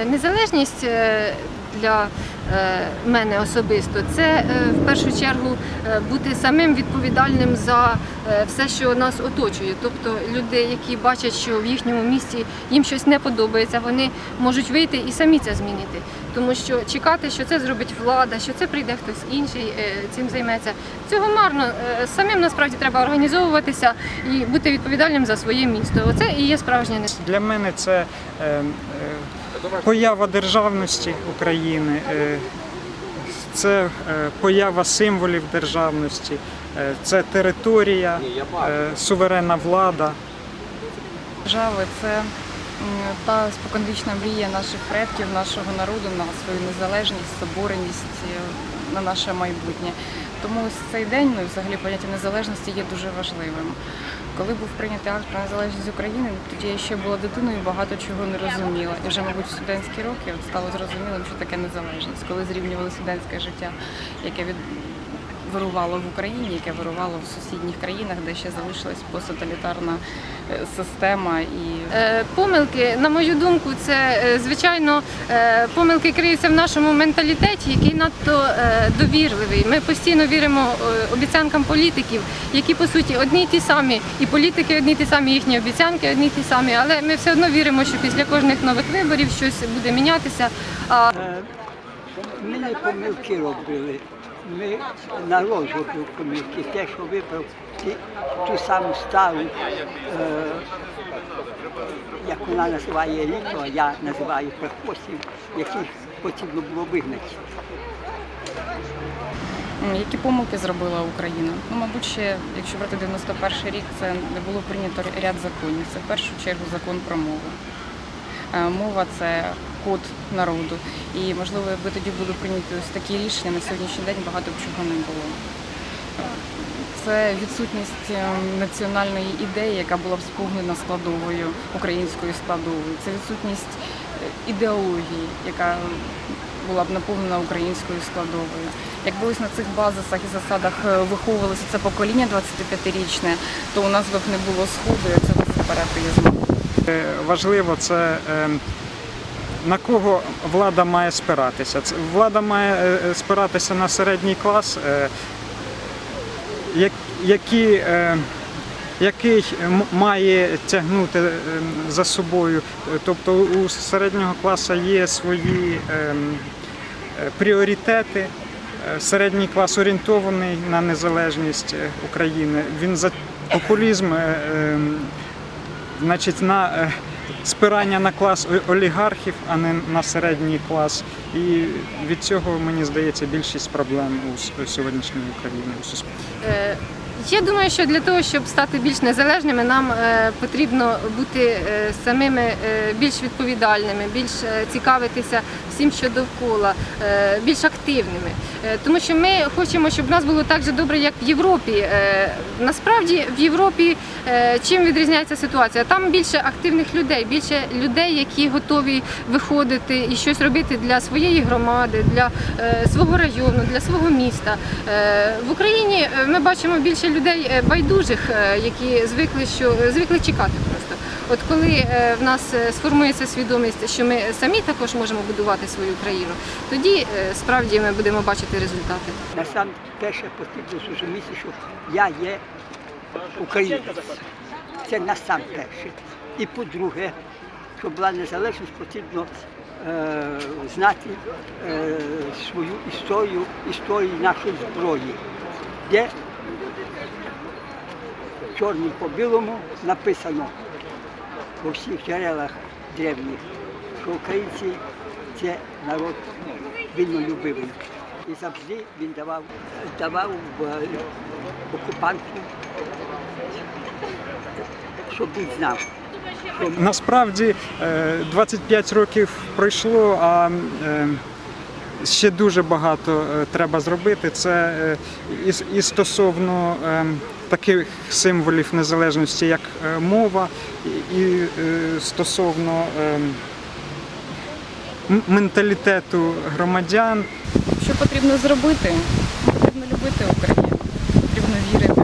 Е, Незалежність е, для е, мене особисто це в першу чергу бути самим відповідальним за все, що нас оточує. Тобто люди, які бачать, що в їхньому місті їм щось не подобається, вони можуть вийти і самі це змінити. Тому що чекати, що це зробить влада, що це прийде хтось інший, цим займеться. Цього марно. Самим насправді треба організовуватися і бути відповідальним за своє місто. Оце і є справжнє. Для мене це е, е, поява державності України, е, це е, поява символів державності, е, це територія, суверенна влада. Держави це та споконвічна мрія наших предків, нашого народу на свою незалежність, собореність, на наше майбутнє. Тому ось цей день, ну і взагалі поняття незалежності є дуже важливим. Коли був прийнятий акт про незалежність України, тоді я ще була дитиною, багато чого не розуміла. І вже, мабуть, в студентські роки от стало зрозумілим, що таке незалежність, коли зрівнювали студентське життя, яке від вирувало в Україні, яке вирувало в сусідніх країнах, де ще залишилась посттоталітарна е, система і Е, Помилки, на мою думку, це е, звичайно помилки криються в нашому менталітеті, який надто довірливий. Ми постійно віримо обіцянкам політиків, які по суті одні й ті самі, і політики одні й ті самі, їхні обіцянки одні й ті самі. Але ми все одно віримо, що після кожних нових виборів щось буде мінятися. А Ми не помилки робили. Ми народ робив помилки. Те, що вибрав ту саму стару, е, як вона називає літо, я називаю прихвостів, яких потрібно було вигнати. Які помилки зробила Україна? Ну, мабуть, ще, якщо брати 91 рік, це не було прийнято ряд законів. Це в першу чергу закон про мову. Е, Мова це код народу. І, можливо, якби тоді були прийняті ось такі рішення, на сьогоднішній день багато б чого не було. Це відсутність е, національної ідеї, яка була б спогнена складовою, українською складовою. Це відсутність е, ідеології, яка була б наповнена українською складовою. Якби ось на цих базисах і засадах е, виховувалося це покоління 25-річне, то у нас б не було сходу, як це сепаратизму. Е, Важливо це е, на кого влада має спиратися. Влада має е, е, спиратися на середній клас, е, який м- має тягнути за собою. Тобто у середнього класу є свої пріоритети. Середній клас орієнтований на незалежність України. Він за популізм значить, на спирання на клас олігархів, а не на середній клас. І від цього, мені здається, більшість проблем у сьогоднішньої України у суспільстві. Е, Я думаю, що для того, щоб стати більш незалежними, нам е, потрібно бути е, самими більш відповідальними, більш цікавитися всім, що довкола, е, більш активними. Е, Тому що ми хочемо, щоб в нас було так же добре, як в Європі. Е, Насправді в Європі чим відрізняється ситуація? Там більше активних людей, більше людей, які готові виходити і щось робити для своєї громади, для свого району, для свого міста. В Україні ми бачимо більше людей байдужих, які звикли, що звикли чекати просто. От коли в нас сформується свідомість, що ми самі також можемо будувати свою країну, тоді е, справді ми будемо бачити результати. Насам перше потрібно зрозуміти, що я є українець. Це насам перше. І по-друге, щоб була незалежність, потрібно е, знати е, свою історію, історію нашої зброї, де чорним по білому написано у всіх джерелах древніх, що українці це народ вільнолюбивий. І завжди він давав, давав е, окупанту, щоб він знав. Насправді е, 25 років пройшло, а е, ще дуже багато е, треба зробити. Це е, і, стосовно е, таких символів незалежності, як е, мова, і, е, стосовно е, менталітету громадян. Що потрібно зробити? Потрібно любити Україну, потрібно вірити.